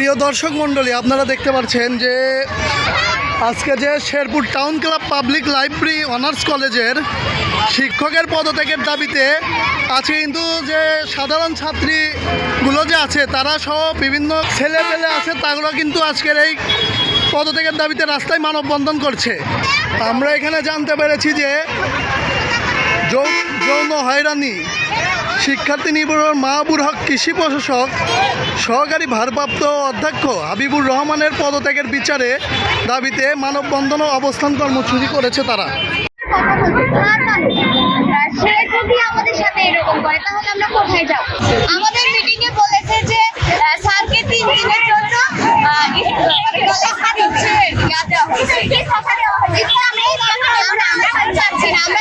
প্রিয় দর্শক মণ্ডলী, আপনারা দেখতে পাচ্ছেন যে আজকে যে Sherpur town club public library honours কলেজের শিক্ষকের পদত্যাগের দাবিতে আজকে কিন্তু যে সাধারণ ছাত্রীগুলো যে আছে, তারা সহ বিভিন্ন ছেলে পেলে আছে তাগুলো কিন্তু আজকের এই পদত্যাগের দাবিতে রাস্তায় মানববন্ধন করছে। আমরা এখানে জানতে পেরেছি যে যৌ- যৌন হয়রানি। শিক্ষার্থী নিবরণ মাহবুর হক, কৃষি প্রশাসক, সহকারী ভারপ্রাপ্ত অধ্যক্ষ হাবিবুর রহমানের পদত্যাগের বিচারে দাবিতে মানববন্ধন ও অবস্থান কর্মসূচি করেছে তারা। আমরা চাচ্ছি না আমরা